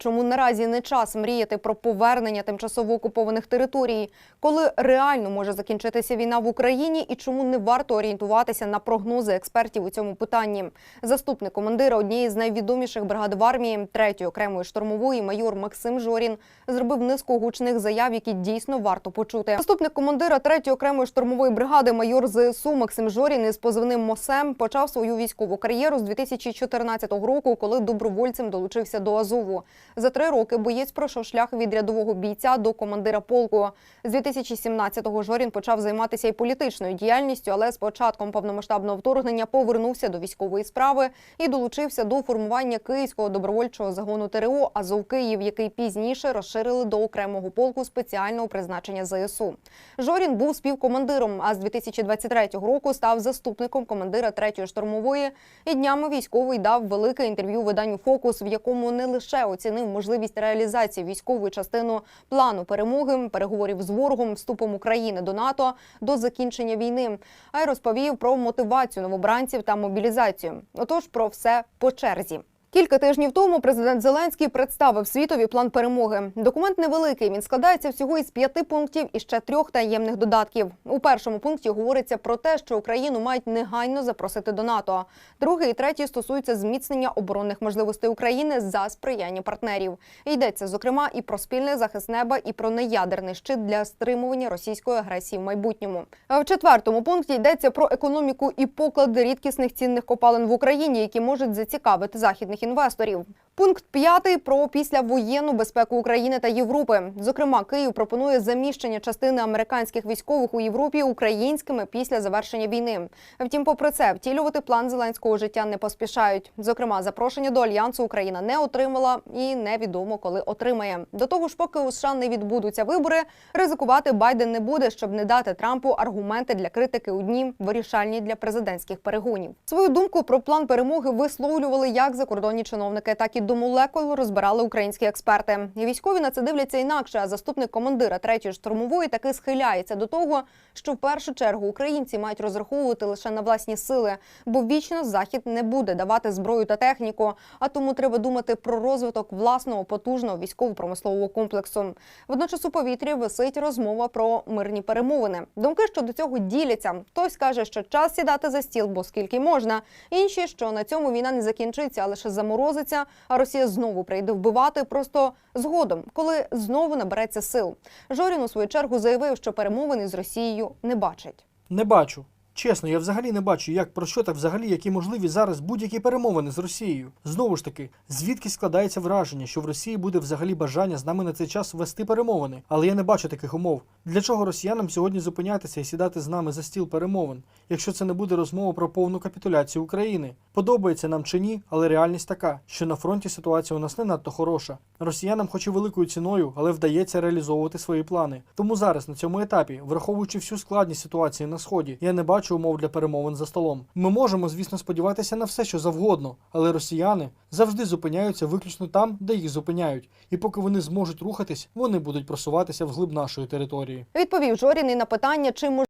чому наразі не час мріяти про повернення тимчасово окупованих територій, коли реально може закінчитися війна в Україні, і чому не варто орієнтуватися на прогнози експертів у цьому питанні. Заступник командира однієї з найвідоміших бригад в армії, третьої окремої штурмової, майор Максим Жорін, зробив низку гучних заяв, які дійсно варто почути. Заступник командира третьої окремої штурмової бригади, майор ЗСУ Максим Жорін із позивним Мосем почав свою військову кар'єру з 2014 року, коли добровольцем долучився до Азову. За три роки боєць пройшов шлях від рядового бійця до командира полку. З 2017-го Жорін почав займатися і політичною діяльністю, але з початком повномасштабного вторгнення повернувся до військової справи і долучився до формування Київського добровольчого загону ТРО Азов Київ, який пізніше розширили до окремого полку спеціального призначення ЗСУ. Жорін був співкомандиром, а з 2023 року став заступником командира третьої штурмової. І днями військовий дав велике інтерв'ю виданню Фокус, в якому не лише оцінив можливість реалізації військової частини плану перемоги, переговорів з ворогом, вступом України до НАТО до закінчення війни, а й розповів про мотивацію новобранців та мобілізацію. Отож, про все по черзі. Кілька тижнів тому президент Зеленський представив світові план перемоги. Документ невеликий. Він складається всього із п'яти пунктів і ще трьох таємних додатків. У першому пункті говориться про те, що Україну мають негайно запросити до НАТО. Другий і третій стосуються зміцнення оборонних можливостей України за сприяння партнерів. Йдеться зокрема і про спільний захист неба, і про неядерний щит для стримування російської агресії в майбутньому. В четвертому пункті йдеться про економіку і поклади рідкісних цінних копалин в Україні, які можуть зацікавити західних інвесторів. Пункт п'ятий про післявоєнну безпеку України та Європи. Зокрема, Київ пропонує заміщення частини американських військових у Європі українськими після завершення війни. Втім, попри це, втілювати план зеленського життя не поспішають. Зокрема, запрошення до альянсу Україна не отримала і невідомо коли отримає. До того ж, поки у США не відбудуться вибори, ризикувати Байден не буде, щоб не дати Трампу аргументи для критики у дні вирішальні для президентських перегонів. Свою думку про план перемоги висловлювали як закордонні чиновники, так і до молекул розбирали українські експерти. І військові на це дивляться інакше. А заступник командира третьої штурмової таки схиляється до того, що в першу чергу українці мають розраховувати лише на власні сили, бо вічно захід не буде давати зброю та техніку. А тому треба думати про розвиток власного потужного військово-промислового комплексу. Водночас у повітрі висить розмова про мирні перемовини. Думки щодо цього діляться. Хтось каже, що час сідати за стіл, бо скільки можна. Інші, що на цьому війна не закінчиться, а лише заморозиться. А Росія знову прийде вбивати просто згодом, коли знову набереться сил. Жорін у свою чергу заявив, що перемовини з Росією не бачить. Не бачу. Чесно, я взагалі не бачу, як про що та взагалі які можливі зараз будь-які перемовини з Росією. Знову ж таки, звідки складається враження, що в Росії буде взагалі бажання з нами на цей час вести перемовини. Але я не бачу таких умов. Для чого росіянам сьогодні зупинятися і сідати з нами за стіл перемовин, якщо це не буде розмова про повну капітуляцію України? Подобається нам чи ні, але реальність така, що на фронті ситуація у нас не надто хороша. Росіянам, хоч і великою ціною, але вдається реалізовувати свої плани. Тому зараз на цьому етапі, враховуючи всю складність ситуації на сході, я не бачу умов для перемовин за столом. Ми можемо, звісно, сподіватися на все, що завгодно, але росіяни завжди зупиняються виключно там, де їх зупиняють. І поки вони зможуть рухатись, вони будуть просуватися вглиб нашої території. Відповів Жорін і на питання, чи